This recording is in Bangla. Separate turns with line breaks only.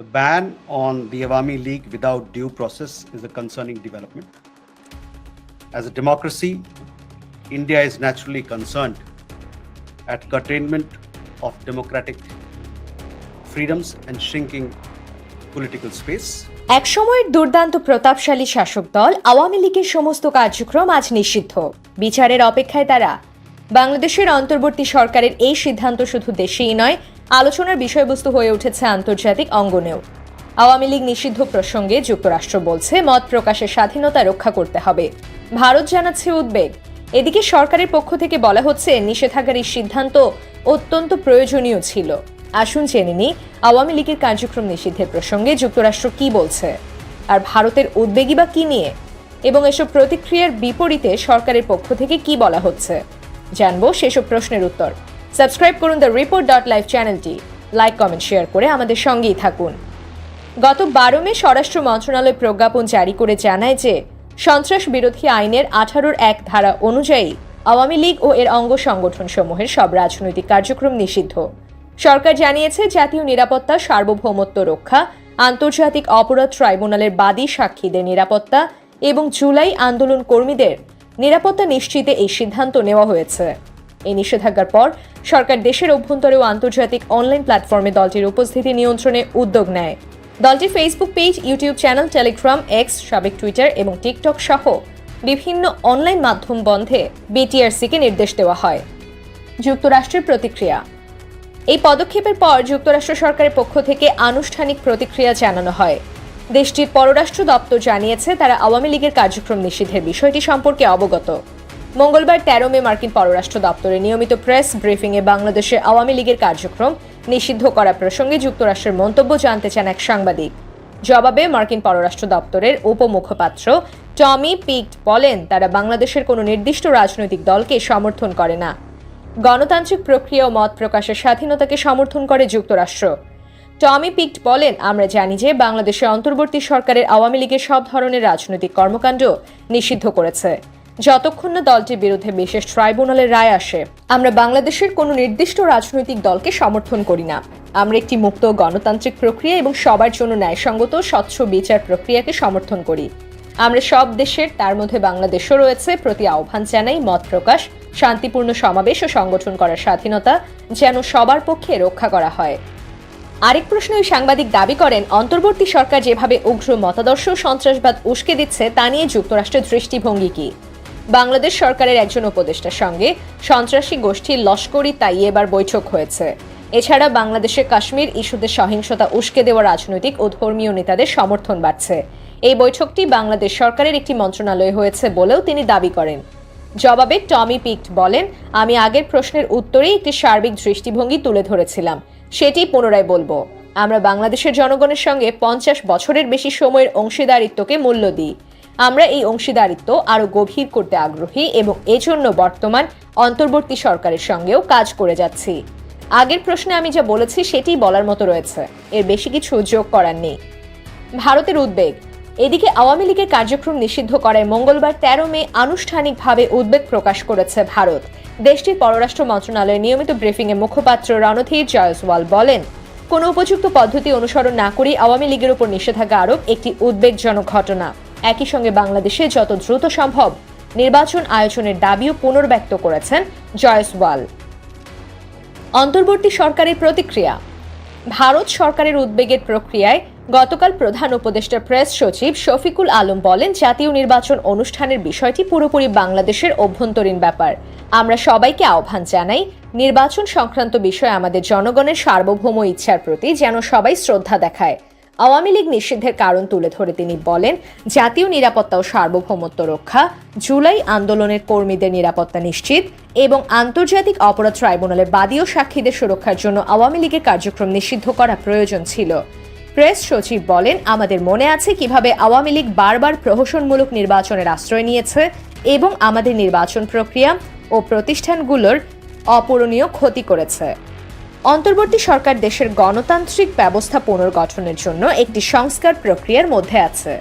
The ban on the Awami League without due process is a concerning development. As a democracy, India is naturally concerned at curtailment of democratic freedoms and shrinking political space.
একসময়ের দুর্দান্ত প্রতাপশালী শাসক দল আওয়ামী লীগের সমস্ত কার্যক্রম আজ নিষিদ্ধ বিচারের অপেক্ষায় তারা বাংলাদেশের অন্তর্বর্তী সরকারের এই সিদ্ধান্ত শুধু দেশেই নয় আলোচনার বিষয়বস্তু হয়ে উঠেছে আন্তর্জাতিক অঙ্গনেও। আওয়ামী লীগ নিষিদ্ধ প্রসঙ্গে যুক্তরাষ্ট্র বলছে, মত প্রকাশের স্বাধীনতা রক্ষা করতে হবে। ভারত জানাচ্ছে উদ্বেগ। এদিকে সরকারের পক্ষ থেকে বলা হচ্ছে, নিষেধাজ্ঞার সিদ্ধান্ত অত্যন্ত প্রয়োজনীয় ছিল। আসুন জেনে নিই, আওয়ামী লীগের কার্যক্রম নিষিদ্ধের প্রসঙ্গে যুক্তরাষ্ট্র কি বলছে? আর ভারতের উদ্বেগই বা কি নিয়ে? এবং এসব প্রতিক্রিয়ার বিপরীতে সরকারের পক্ষ থেকে কি বলা হচ্ছে? জানব সেসব প্রশ্নের উত্তর। সাবস্ক্রাইব করুন দ্য রিপোর্ট ডট লাইভ চ্যানেলটি। লাইক, কমেন্ট, শেয়ার করে আমাদের সঙ্গেই থাকুন। গত বারো মে স্বরাষ্ট্র মন্ত্রণালয় প্রজ্ঞাপন জারি করে জানায় যে, সন্ত্রাস বিরোধী আইনের আঠারোর এক ধারা অনুযায়ী আওয়ামী লীগ ও এর অঙ্গ সংগঠন সমূহের সব রাজনৈতিক কার্যক্রম নিষিদ্ধ। সরকার জানিয়েছে, জাতীয় নিরাপত্তা, সার্বভৌমত্ব রক্ষা, আন্তর্জাতিক অপরাধ ট্রাইব্যুনালের বাদী সাক্ষীদের নিরাপত্তা এবং জুলাই আন্দোলন কর্মীদের নিরাপত্তা নিশ্চিতে এই সিদ্ধান্ত নেওয়া হয়েছে। এই নিষেধাজ্ঞার পর সরকার দেশের অভ্যন্তরে ও আন্তর্জাতিক অনলাইন প্ল্যাটফর্মে দলটির উপস্থিতি নিয়ন্ত্রণে উদ্যোগ নেয়। দলটি Facebook page YouTube channel Telegram X সাবেক টুইটার এবং টিকটক সহ বিভিন্ন অনলাইন মাধ্যম বন্ধে বিটিআরসিকে নির্দেশ দেওয়া হয়। যুক্তরাষ্ট্রের প্রতিক্রিয়া। এই পদক্ষেপের পর যুক্তরাষ্ট্র সরকারের পক্ষ থেকে আনুষ্ঠানিক প্রতিক্রিয়া জানানো হয়। দেশটির পররাষ্ট্র দপ্তর জানিয়েছে, তারা আওয়ামী লীগের কার্যক্রম নিষিদ্ধের বিষয়টি সম্পর্কে অবগত। মঙ্গলবার তেরো মে মার্কিন পররাষ্ট্র দপ্তরের নিয়মিত প্রেস ব্রিফিংয়ে বাংলাদেশে আওয়ামী লীগের কার্যক্রম নিষিদ্ধ করা প্রসঙ্গে যুক্তরাষ্ট্রের মন্তব্য জানতে চান এক সাংবাদিক। জবাবে মার্কিন পররাষ্ট্র দপ্তরের উপমুখপাত্র টমি পিকট বলেন, তারা বাংলাদেশের কোনো নির্দিষ্ট রাজনৈতিক দলকে সমর্থন করে না। গণতান্ত্রিক প্রক্রিয়া ও মত প্রকাশের স্বাধীনতাকে সমর্থন করে যুক্তরাষ্ট্র। টমি পিকট বলেন, আমরা জানি যে বাংলাদেশের অন্তর্বর্তী সরকারের আওয়ামী লীগের সব ধরনের রাজনৈতিক কর্মকাণ্ড নিষিদ্ধ করেছে। যতক্ষণ না দলটির বিরুদ্ধে বিশেষ ট্রাইব্যুনালের রায় আসে, আমরা বাংলাদেশের কোনো নির্দিষ্ট রাজনৈতিক দলকে সমর্থন করি না। আমরা একটি মুক্ত গণতান্ত্রিক প্রক্রিয়া এবং সবার জন্য ন্যায়সঙ্গত স্বচ্ছ বিচার প্রক্রিয়াকে সমর্থন করি। আমরা সব দেশের, তার মধ্যে বাংলাদেশও রয়েছে প্রতি আহ্বান জানাই মত প্রকাশ, শান্তিপূর্ণ সমাবেশ ও সংগঠন করার স্বাধীনতা যেন সবার পক্ষে রক্ষা করা হয়। আরেক প্রশ্নে ওই সাংবাদিক দাবি করেন, অন্তর্বর্তী সরকার যেভাবে উগ্র মতাদর্শ সন্ত্রাসবাদ উস্কে দিচ্ছে, তা নিয়ে যুক্তরাষ্ট্রের দৃষ্টিভঙ্গি কি? বাংলাদেশ সরকারের একজন উপদেষ্টার সঙ্গে সন্ত্রাসী গোষ্ঠীর লস্করি তাইয়েবার বৈঠক হয়েছে। এছাড়া বাংলাদেশের কাশ্মীর ইস্যুতে সহিংসতা উস্কে দেওয়া রাজনৈতিক ও ধর্মীয় নেতাদের সমর্থন বাড়ছে। এই বৈঠকটি বাংলাদেশ সরকারের একটি মন্ত্রণালয়ে হয়েছে বলেও তিনি দাবি করেন। জবাবে টমি পিকট বলেন, আমি আগের প্রশ্নের উত্তরেই একটি সার্বিক দৃষ্টিভঙ্গি তুলে ধরেছিলাম। সেটি পুনরায় বলব। আমরা বাংলাদেশের জনগণের সঙ্গে পঞ্চাশ বছরের বেশি সময়ের অংশীদারিত্বকে মূল্য দিই। আমরা এই অংশীদারিত্ব আরও গভীর করতে আগ্রহী এবং এজন্য বর্তমান অন্তর্বর্তী সরকারের সঙ্গেও কাজ করে যাচ্ছি। আগের প্রশ্নে আমি যা বলেছি সেটি বলার মতো রয়েছে। এর বেশি কিছু যোগ করার নেই। ভারতের উদ্বেগ। এদিকে আওয়ামী লীগের কার্যক্রম নিষিদ্ধ করায় মঙ্গলবার তেরো মে আনুষ্ঠানিকভাবে উদ্বেগ প্রকাশ করেছে ভারত। দেশটির পররাষ্ট্র মন্ত্রণালয়ের নিয়মিত ব্রিফিংয়ে মুখপাত্র রণধীর জয়সওয়াল বলেন, কোনো উপযুক্ত পদ্ধতি অনুসরণ না করে আওয়ামী লীগের উপর নিষেধাজ্ঞা আরোপ একটি উদ্বেগজনক ঘটনা। একই সঙ্গে বাংলাদেশে যত দ্রুত সম্ভব নির্বাচন আয়োজনের দাবিও পুনর্ব্যক্ত করেছেন জয়সওয়াল অন্তর্বর্তী সরকারের প্রতিক্রিয়া। ভারত সরকারের উদ্বেগের প্রক্রিয়ায় গতকাল প্রধান উপদেষ্টা প্রেস সচিব শফিকুল আলম বলেন, জাতীয় নির্বাচন অনুষ্ঠানের বিষয়টি পুরোপুরি বাংলাদেশের অভ্যন্তরীণ ব্যাপার। আমরা সবাইকে আহ্বান জানাই, নির্বাচন সংক্রান্ত বিষয়ে আমাদের জনগণের সার্বভৌম ইচ্ছার প্রতি যেন সবাই শ্রদ্ধা দেখায়। আওয়ামী লীগ নিষিদ্ধের কারণ তুলে ধরে তিনি বলেন, জাতীয় নিরাপত্তা ও সার্বভৌমত্ব রক্ষা, জুলাই আন্দোলনের কর্মীদের নিরাপত্তা নিশ্চিত এবং আন্তর্জাতিক অপরাধ ট্রাইব্যুনালের বাদী ও সাক্ষীদের সুরক্ষার জন্য আওয়ামী লীগের কার্যক্রম নিষিদ্ধ করা প্রয়োজন ছিল। প্রেস সচিব বলেন, আমাদের মনে আছে কীভাবে আওয়ামী লীগ বারবার প্রহসনমূলক নির্বাচনের আশ্রয় নিয়েছে এবং আমাদের নির্বাচন প্রক্রিয়া ও প্রতিষ্ঠানগুলোর অপূরণীয় ক্ষতি করেছে। অন্তর্বর্তী সরকার দেশের গণতান্ত্রিক ব্যবস্থা পুনর্গঠনের জন্য একটি সংস্কার প্রক্রিয়ার মধ্যে আছে।